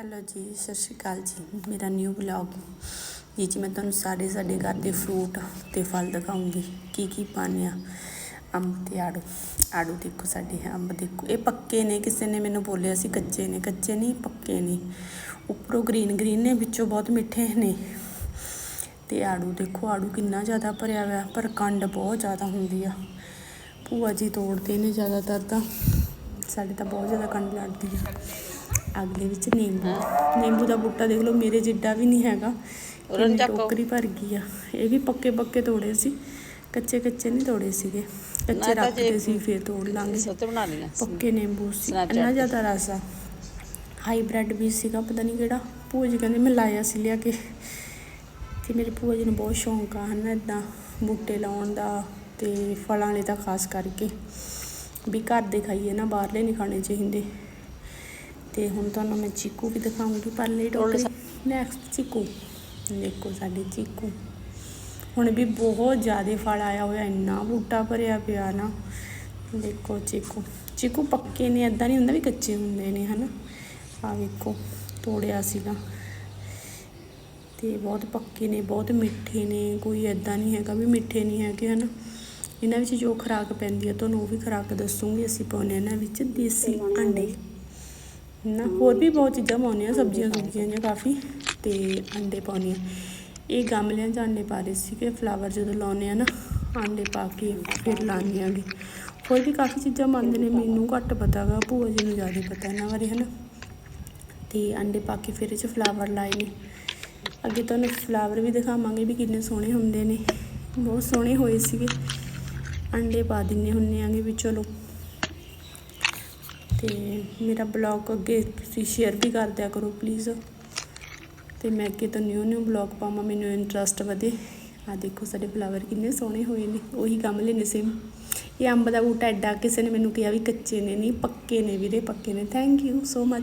Hello ਜੀ, ਸਤਿ ਸ਼੍ਰੀ ਅਕਾਲ ਜੀ। ਮੇਰਾ ਨਿਊ ਬਲੌਗ ਜੀ ਜੀ ਮੈਂ ਤੁਹਾਨੂੰ ਸਾਰੇ ਸਾਡੇ ਘਰ ਦੇ ਫਰੂਟ ਤੇ ਫਲ ਦਿਖਾਉਂਗੀ। ਕੀ ਕੀ ਪਾਉਂਦੇ ਆ? ਅੰਬ ਤੇ ਆੜੂ। ਆੜੂ ਦੇਖੋ ਸਾਡੇ ਅੰਬ ਦੇਖੋ। ਇਹ ਪੱਕੇ ਨੇ, ਕਿਸੇ ਨੇ ਮੈਨੂੰ ਬੋਲਿਆ ਸੀ ਕੱਚੇ ਨੇ। ਕੱਚੇ ਨਹੀਂ, ਪੱਕੇ ਨੇ। ਉੱਪਰੋਂ ਗ੍ਰੀਨ ਗ੍ਰੀਨ ਨੇ, ਵਿੱਚੋਂ ਬਹੁਤ ਮਿੱਠੇ ਨੇ। ਤੇ ਆੜੂ ਦੇਖੋ, ਆੜੂ ਕਿੰਨਾ ਜ਼ਿਆਦਾ ਭਰਿਆ ਹੋਇਆ, ਪਰ ਕੰਡ ਬਹੁਤ ਜ਼ਿਆਦਾ ਹੁੰਦੀ ਆ। ਭੂਆ ਜੀ ਤੋੜਦੇ ਨੇ ਜ਼ਿਆਦਾਤਰ ਤਾਂ। ਸਾਡੇ ਤਾਂ ਬਹੁਤ ਜ਼ਿਆਦਾ ਕੰਡ ਲੜਦੀ ਆ ਅਗਲੇ ਵਿੱਚ ਨਿੰਬੂ। ਨਿੰਬੂ ਦਾ ਬੂਟਾ ਦੇਖ ਲਓ ਮੇਰੇ ਜਿੱਡਾ ਵੀ ਨਹੀਂ ਹੈਗਾ। ਉਹਨਾਂ। ਟੋਕਰੀ ਭਰ ਗਈ ਆ। ਇਹ ਵੀ ਪੱਕੇ ਪੱਕੇ ਤੋੜੇ ਸੀ। ਕੱਚੇ ਕੱਚੇ ਨਹੀਂ ਤੋੜੇ ਸੀਗੇ। ਕੱਚੇ ਰੱਖਦੇ ਸੀ ਫਿਰ ਤੋੜ ਲਾਂਗੇ। ਸੋਤੇ ਬਣਾ ਲਈਆਂ ਪੱਕੇ ਨਿੰਬੂ ਸੀ। ਇੰਨਾ। ਜ਼ਿਆਦਾ ਰਸ ਆ। ਹਾਈਬ੍ਰਿਡ ਵੀ ਸੀਗਾ ਪਤਾ ਨਹੀਂ ਕਿਹੜਾ। ਭੂਆ ਜੀ ਕਹਿੰਦੇ ਮੈਂ ਲਾਇਆ ਸੀ ਲਿਆ ਕੇ। ਤੇ ਮੇਰੇ ਭੂਆ ਜੀ ਨੂੰ ਬਹੁਤ ਸ਼ੌਂਕ ਆ ਹਨ ਇਦਾਂ ਬੂਟੇ ਲਾਉਣ ਦਾ ਤੇ ਫਲਾਂ ਵਾਲੇ ਤਾਂ ਖਾਸ ਕਰਕੇ। ਵੀ ਘਰ ਦੇ ਖਾਈਏ ਨਾ ਬਾਹਰਲੇ ਨਹੀਂ ਖਾਣੇ ਚਾਹੀਦੇ। ਤੇ ਹੁਣ ਤੁਹਾਨੂੰ ਮੈਂ ਚੀਕੂ ਵੀ ਦਿਖਾਉਂਗੀ ਪਰਲੇ ਟੋਕਰੀ ਨੈਕਸਟ ਚੀਕੂ। ਦੇਖੋ ਸਾਡੇ ਚੀਕੂ। ਹੁਣ ਵੀ ਬਹੁਤ ਜ਼ਿਆਦਾ ਫਲ ਆਇਆ ਹੋਇਆ ਇੰਨਾ ਬੂਟਾ ਭਰਿਆ ਪਿਆ ਨਾ। ਦੇਖੋ ਚੀਕੂ। ਚੀਕੂ ਪੱਕੇ ਨੇ ਐਦਾਂ ਨਹੀਂ ਹੁੰਦਾ ਵੀ ਕੱਚੇ ਹੁੰਦੇ ਨੇ ਹਨਾ? ਆ ਵੇਖੋ ਤੋੜਿਆ ਸੀਗਾ। ਤੇ ਬਹੁਤ ਪੱਕੇ ਨੇ ਬਹੁਤ ਮਿੱਠੇ ਨੇ ਕੋਈ ਐਦਾਂ ਨਹੀਂ ਹੈਗਾ ਵੀ ਮਿੱਠੇ ਨਹੀਂ ਹੈਗੇ ਹਨਾ? ਇਹਨਾਂ ਵਿੱਚ ਜੋ ਖੁਰਾਕ ਪੈਂਦੀ ਹੈ ਤੁਹਾਨੂੰ ਉਹ ਵੀ ਖੁਰਾਕ ਦੱਸੂਗੀ ਅਸੀਂ ਪਾਉਂਦੇ ਹਾਂ ਇਹਨਾਂ ਵਿੱਚ ਦੇਸੀ ਅੰਡੇ। ਨਾ, ਹੋਰ ਵੀ ਬਹੁਤ ਚੀਜ਼ਾਂ ਪਾਉਂਦੇ ਹਾਂ, ਸਬਜ਼ੀਆਂ ਸੁਬਜ਼ੀਆਂ ਜਾਂ ਕਾਫੀ ਤੇ ਅੰਡੇ ਪਾਉਂਦੇ ਹਾਂ। ਇਹ ਗਮਲਿਆਂ 'ਚ ਅੰਡੇ ਪਾ ਰਹੇ ਸੀਗੇ ਫਲਾਵਰ ਜਦੋਂ ਲਾਉਂਦੇ ਆ ਨਾ, ਅੰਡੇ ਪਾ ਕੇ ਫਿਰ ਲਾਉਂਦੇ ਆਂਗੇ ਹੋਰ ਵੀ ਕਾਫੀ ਚੀਜ਼ਾਂ ਮੰਨਦੇ ਨੇ, ਮੈਨੂੰ ਘੱਟ ਪਤਾ ਗਾ, ਭੂਆ ਜੀ ਨੂੰ ਜ਼ਿਆਦਾ ਪਤਾ ਇਹਨਾਂ ਬਾਰੇ, ਹਨਾ। ਤੇ ਅੰਡੇ ਪਾ ਕੇ ਫਿਰ ਇਹ 'ਚ ਫਲਾਵਰ ਲਾਏ ਨੇ। ਅੱਗੇ ਤੁਹਾਨੂੰ ਫਲਾਵਰ ਵੀ ਦਿਖਾਵਾਂਗੇ ਵੀ ਕਿੰਨੇ ਸੋਹਣੇ ਹੁੰਦੇ ਨੇ। ਬਹੁਤ ਸੋਹਣੇ ਹੋਏ ਸੀਗੇ। ਅੰਡੇ ਪਾ ਦਿੰਨੇ ਹੁੰਨੇ ਆਂਗੇ ਵੀ ਚਲੋ। ਤੇ ਮੇਰਾ ਬਲੌਗ ਅੱਗੇ ਤੁਸੀਂ ਸ਼ੇਅਰ ਵੀ ਕਰ ਦਿਆ ਕਰੋ ਪਲੀਜ਼ ਤੇ ਮੈਂ ਅੱਗੇ ਤੋਂ ਨਿਊ ਨਿਊ ਬਲੌਗ ਪਾਵਾਂ, ਮੈਨੂੰ ਇੰਟਰਸਟ ਵਧੇ। ਆ ਦੇਖੋ ਸਾਡੇ ਫਲਾਵਰ ਕਿੰਨੇ ਸੋਹਣੇ ਹੋਏ ਨੇ, ਉਹੀ ਗਮਲੇ ਨੇ ਸੇਮ ਇਹ ਅੰਬ ਦਾ ਬੂਟਾ ਐਡਾ, ਕਿਸੇ ਨੇ ਮੈਨੂੰ ਕਿਹਾ ਵੀ ਕੱਚੇ ਨੇ ਨਹੀਂ, ਪੱਕੇ ਨੇ ਵੀਰੇ, ਪੱਕੇ ਨੇ। Thank you so much